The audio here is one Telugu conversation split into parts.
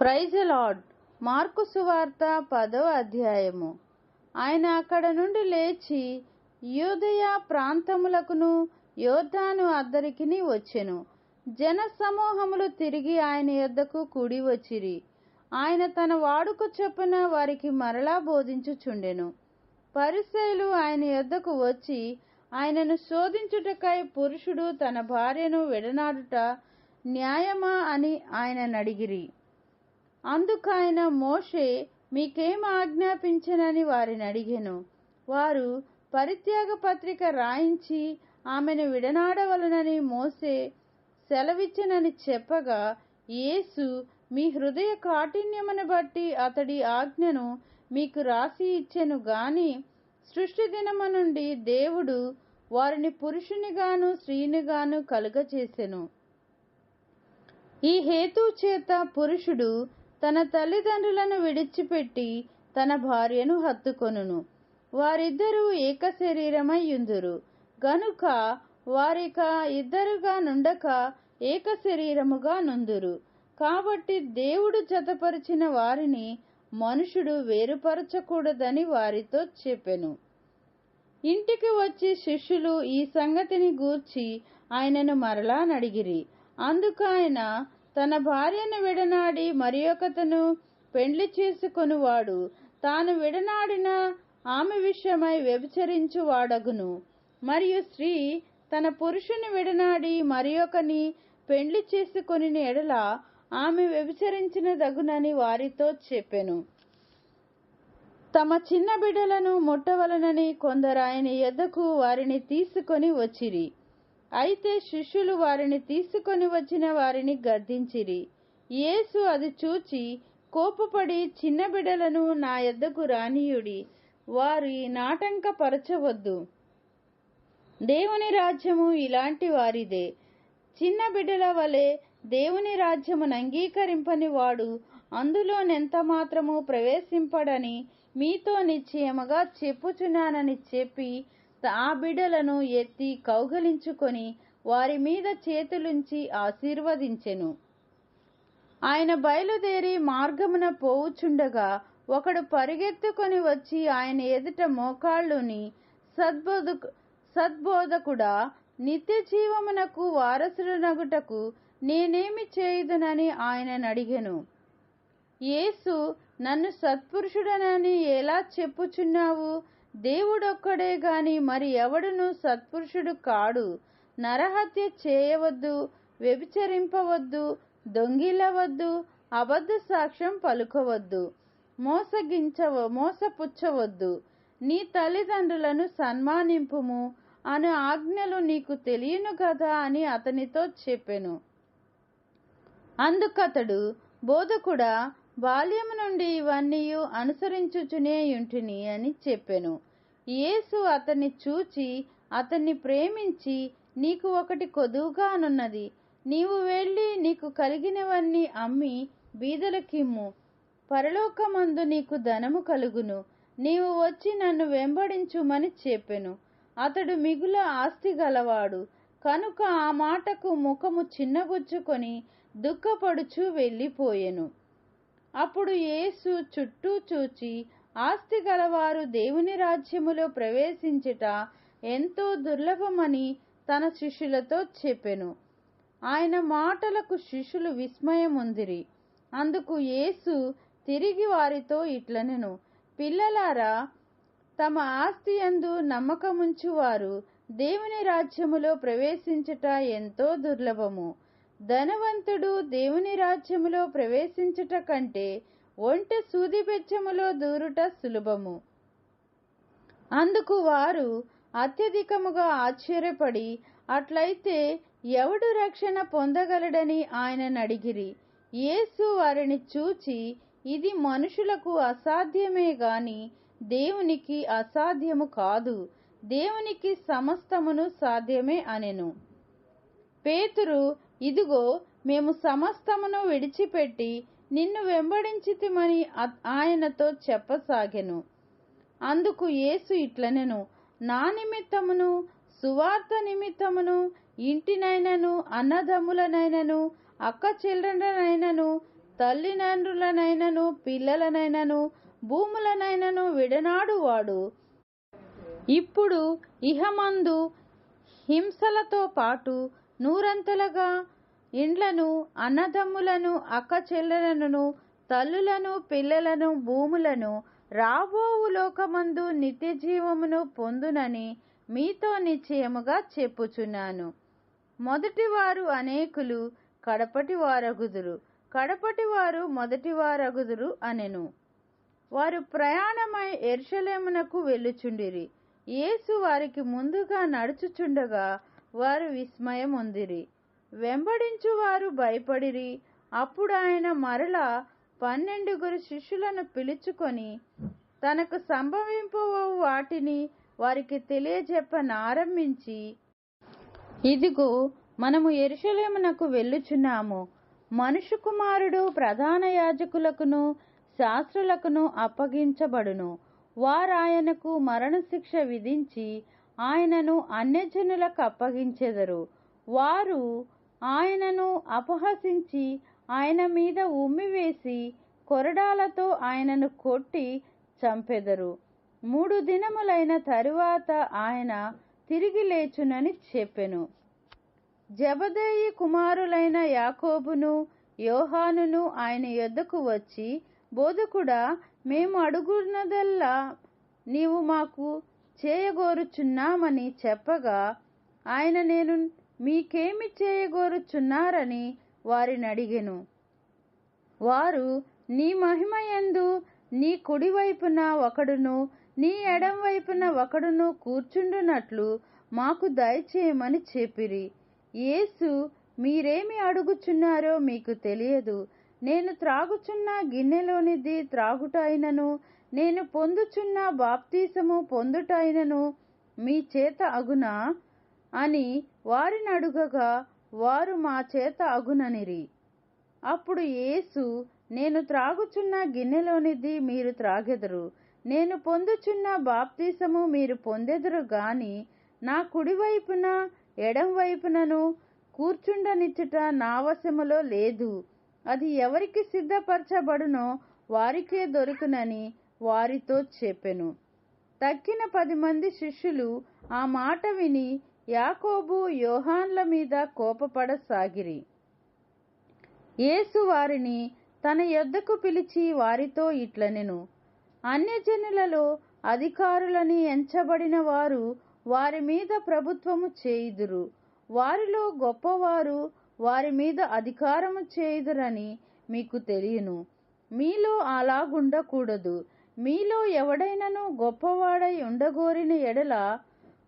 Praise lord. మార్కు సువార్త పదవ అధ్యాయము. ఆయన అక్కడ నుండి లేచి యూదయ ప్రాంతములకును యోధాను అద్దరికిని వచ్చెను. జన సమూహములు తిరిగి ఆయన యొద్దకు కూడి వచ్చిరి. ఆయన తన వాడుక చొప్పున వారికి మరలా బోధించుచుండెను. పరిసయులు ఆయన యొద్దకు వచ్చి ఆయనను శోధించుటకై పురుషుడు తన భార్యను విడనాడుట న్యాయమా అని ఆయన అడిగిరి అందుకైన మోషే మీకేం ఆజ్ఞాపించనని వారిని అడిగెను. వారు పరిత్యాగ పత్రిక రాయించి ఆమెను విడనాడవలనని మోసే సెలవిచ్చనని చెప్పగా యేసు మీ హృదయ కాఠిన్యమును బట్టి అతడి ఆజ్ఞను మీకు రాసి ఇచ్చెను గాని సృష్టి దినము నుండి దేవుడు వారిని పురుషునిగాను స్త్రీనిగాను కలుగచేసెను. ఈ హేతు చేత పురుషుడు తన తల్లిదండ్రులను విడిచిపెట్టి తన భార్యను హత్తుకొనును. వారిద్దరూ ఏక శరీరమయ్యుందురు గనుక వారిక ఇద్దరుగా నుండక ఏక శరీరముగా నుందురు. కాబట్టి దేవుడు జతపరిచిన వారిని మనుషుడు వేరుపరచకూడదని వారితో చెప్పెను. ఇంటికి వచ్చి శిష్యులు ఈ సంగతిని గూర్చి ఆయనను మరలా నడిగిరి. అందుకు ఆయన తన భార్యను విడనాడి మరి ఒకతను పెండ్లి చేసుకొనువాడు. తాను విడనాడిన ఆమె విషయమై వ్యభిచరించు వాడగును. మరియు స్త్రీ తన పురుషుని విడనాడి మరి ఒకని పెండ్లి చేసుకొని ఎడల ఆమె వ్యభిచరించిన దగునని వారితో చెప్పెను. తమ చిన్న బిడ్డలను ముట్టవలనని కొందరు ఆయన ఎద్దకు వారిని తీసుకొని వచ్చిరి. అయితే శిష్యులు వారిని తీసుకొని వచ్చిన వారిని గద్దించిరి. యేసు అది చూచి కోపపడి చిన్న బిడ్డలను నా ఎద్దకు రానియుడి. వారి నాటంకపరచవద్దు. దేవుని రాజ్యము ఇలాంటి వారిదే. చిన్న బిడ్డల వలె దేవుని రాజ్యమును అంగీకరింపని వాడు అందులోనెంత మాత్రము ప్రవేశింపడని మీతో నిశ్చయముగా చెప్పుచున్నానని చెప్పి ఆ బిడలను ఎత్తి కౌగలించుకొని వారి మీద చేతులుంచి ఆశీర్వదించెను. ఆయన బయలుదేరి మార్గమున పోవుచుండగా ఒకడు పరిగెత్తుకొని వచ్చి ఆయన ఎదుట మోకాళ్ళుని సద్బోధ సద్బోధకుడా నిత్య జీవమునకు వారసుడనగుటకు నేనేమి చేయుదునని ఆయన అడిగెను యేసు నన్ను సత్పురుషుడనని ఎలా చెప్పుచున్నావు? దేవుడొక్కడే గాని మరి ఎవడును సత్పురుషుడు కాడు. నరహత్య చేయవద్దు వ్యభిచరింపవద్దు దొంగిలవద్దు అబద్ధ సాక్ష్యం పలుకవద్దు మోసగించవ మోసపుచ్చవద్దు. నీ తల్లిదండ్రులను సన్మానింపుము అను ఆజ్ఞలు నీకు తెలియను కదా అని అతనితో చెప్పెను. అందుకతడు బోధకుడా బాల్యము నుండి ఇవన్నీ అనుసరించుచునేయుంటిని అని చెప్పెను. యేసు అతన్ని చూచి అతన్ని ప్రేమించి నీకు ఒకటి కొదువుగానున్నది. నీవు వెళ్ళి నీకు కలిగినవన్నీ అమ్మి బీదలకిమ్ము పరలోకమందు నీకు ధనము కలుగును. నీవు వచ్చి నన్ను వెంబడించుమని చెప్పెను. అతడు మిగుల ఆస్తి గలవాడు. కనుక ఆ మాటకు ముఖము చిన్నగుచ్చుకొని దుఃఖపడుచు వెళ్ళిపోయెను. అప్పుడు యేసు చుట్టూ చూచి ఆస్తి గలవారు దేవుని రాజ్యములో ప్రవేశించుట ఎంతో దుర్లభమని తన శిష్యులతో చెప్పెను. ఆయన మాటలకు శిష్యులు విస్మయముందిరి. అందుకు యేసు తిరిగి వారితో ఇట్లనెను. పిల్లలారా తమ ఆస్తి యందు నమ్మకముంచువారు దేవుని రాజ్యములో ప్రవేశించుట ఎంతో దుర్లభము. ధనవంతుడు దేవుని రాజ్యములో ప్రవేశించుట కంటే ఒంటె సూది బెచ్చములో దూరుట సులభము. అందుకు వారు అత్యధికముగా ఆశ్చర్యపడి అట్లయితే ఎవడు రక్షణ పొందగలడని ఆయనను అడిగిరి. యేసు వారిని చూచి ఇది మనుషులకు అసాధ్యమే గాని దేవునికి అసాధ్యము కాదు. దేవునికి సమస్తమును సాధ్యమే అనెను. పేతురు ఇదిగో మేము సమస్తమును విడిచిపెట్టి నిన్ను వెంబడించితిమని ఆయనతో చెప్పసాగెను. అందుకు యేసు ఇట్లనెను నా నిమిత్తమును సువార్త నిమిత్తమును ఇంటినైనను అన్నదమ్ములనైనను అక్క చెల్లెలనైనను తల్లిదండ్రులనైనను పిల్లలనైనను భూములనైనను విడనాడువాడు. ఇప్పుడు ఇహమందు హింసలతో పాటు నూరంతలుగా ఇండ్లను అన్నదమ్ములను అక్క చెల్లెలను తల్లులను పిల్లలను భూములను రాబోవు లోకమందు నిత్య జీవమును పొందునని మీతో నిశ్చయముగా చెప్పుచున్నాను. మొదటివారు అనేకులు కడపటి వారగుదురు. కడపటి వారు మొదటి వారగుదురు అనెను. వారు ప్రయాణమై ఎర్షలేమునకు వెళ్ళుచుండిరి. యేసు వారికి ముందుగా నడుచుచుండగా వారు విస్మయం ఉందిరి వెంబడించు వారు భయపడిరి. అప్పుడు ఆయన మరలా పన్నెండుగురు శిష్యులను పిలుచుకొని తనకు సంభవింపు వాటిని వారికి తెలియజెప్పనారంభించి ఇదిగో మనము ఎరుషలేమునకు వెళ్ళుచున్నాము. మనుషు కుమారుడు ప్రధాన యాజకులకును శాస్త్రులకును అప్పగించబడును. వారాయనకు మరణశిక్ష విధించి ఆయనను అన్యజనులకు అప్పగించెదరు. వారు ఆయనను అపహసించి ఆయన మీద ఉమ్మివేసి కొరడాలతో ఆయనను కొట్టి చంపెదరు. మూడు దినములైన తరువాత ఆయన తిరిగి లేచునని చెప్పెను. జబదేయి కుమారులైన యాకోబును యోహానును ఆయన యొద్దకు వచ్చి బోధకుడా మేము అడుగున్నదల్లా నీవు మాకు చేయగోరుచున్నామని చెప్పగా ఆయన నేను మీకేమి చేయగోరుచున్నారని వారిని అడిగెను వారు నీ మహిమయందు నీ కుడివైపున ఒకడును నీ ఎడం వైపున ఒకడును కూర్చుండునట్లు మాకు దయచేయమని చెప్పిరి. యేసు మీరేమి అడుగుచున్నారో మీకు తెలియదు. నేను త్రాగుచున్న గిన్నెలోనిది త్రాగుటైనను నేను పొందుచున్న బాప్తీసము పొందుటైనను మీ చేత అగునా? అని వారిని అడుగగా వారు మా చేత అగుననిరి. అప్పుడు యేసు నేను త్రాగుచున్న గిన్నెలోనిది మీరు త్రాగెదరు. నేను పొందుచున్న బాప్తీసము మీరు పొందెదరు గాని నా కుడివైపున ఎడం వైపునను కూర్చుండనిచ్చుట నా వశములో లేదు. అది ఎవరికి సిద్ధపరచబడునో వారికే దొరుకునని వారితో చెప్పెను. తక్కిన పది మంది శిష్యులు ఆ మాట విని యాకోబు యోహాన్ల మీద కోపపడసాగిరి. యేసు వారిని తన యొద్దకు పిలిచి వారితో ఇట్లనెను. అన్యజనులలో అధికారులని ఎంచబడిన వారు వారి మీద ప్రభుత్వము చేయుదురు. వారిలో గొప్పవారు వారి మీద అధికారము చేయుదురని మీకు తెలియను. మీలో అలాగుండకూడదు మీలో ఎవడైనను గొప్పవాడై ఉండగోరిన ఎడల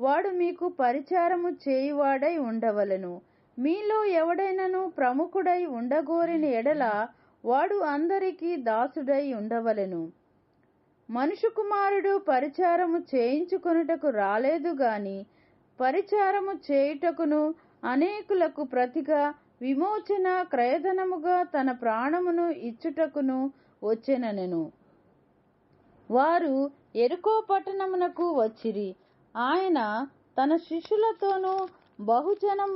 వాడు మీకు పరిచారము చేయువాడై ఉండవలెను. మీలో ఎవడైనను ప్రముఖుడై ఉండగోరిన ఎడల వాడు అందరికీ దాసుడై ఉండవలెను. మనుషు కుమారుడు పరిచారము చేయించుకొనుటకు రాలేదు గాని పరిచారము చేయుటకును అనేకులకు ప్రతిగా విమోచన క్రయధనముగా తన ప్రాణమును ఇచ్చుటకును వచ్చెననెను. వారు ఎరుకో పట్టణమునకు వచ్చిరి. ఆయన తన శిష్యులతోనూ బహుజనం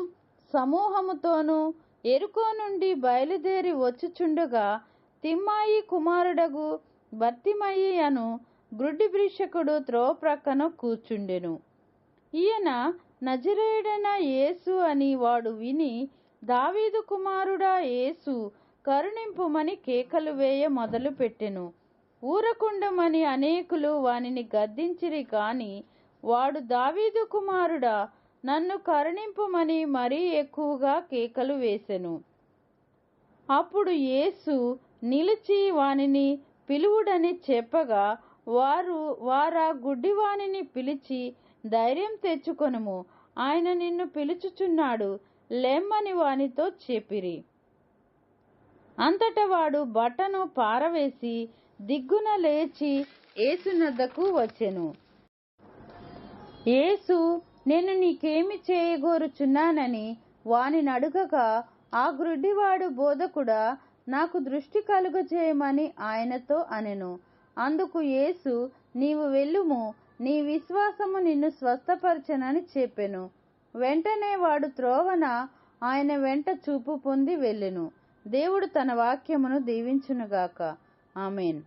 సమూహముతోనూ ఎరుకో నుండి బయలుదేరి వచ్చుచుండగా తిమ్మాయి కుమారుడగు బర్తిమయి అను గ్రుడ్డి బ్రిషకుడు త్రోవ ప్రక్కన కూర్చుండెను. ఈయన నజరేయుడైన యేసు అని వాడు విని దావీదు కుమారుడా యేసు కరుణింపుమని కేకలు వేయ మొదలుపెట్టెను. ఊరకుండమని అనేకులు వానిని గద్దించిరి కాని వాడు దావీదు కుమారుడా నన్ను కరుణింపుమని మరీ ఎక్కువగా కేకలు వేసెను. అప్పుడు యేసు నిలిచి వానిని పిలువుడని చెప్పగా వారు వారా గుడ్డివానిని పిలిచి ధైర్యం తెచ్చుకొనుము. ఆయన నిన్ను పిలుచుచున్నాడు లెమ్మని వానితో చెప్పిరి. అంతట వాడు బట్టను పారవేసి దిగ్గున లేచి ఏసునద్దకు వచ్చెను. ఏసు నేను నీకేమి చేయగోరుచున్నానని వానిని అడుగగా ఆ గ్రుడ్డివాడు బోధకుడా నాకు దృష్టి కలుగజేయమని ఆయనతో అనెను. అందుకు యేసు నీవు వెళ్ళుము నీ విశ్వాసము నిన్ను స్వస్థపరచనని చెప్పెను. వెంటనే వాడు త్రోవన ఆయన వెంట చూపు పొంది వెళ్ళెను. దేవుడు తన వాక్యమును దీవించునుగాక. ఆమెన్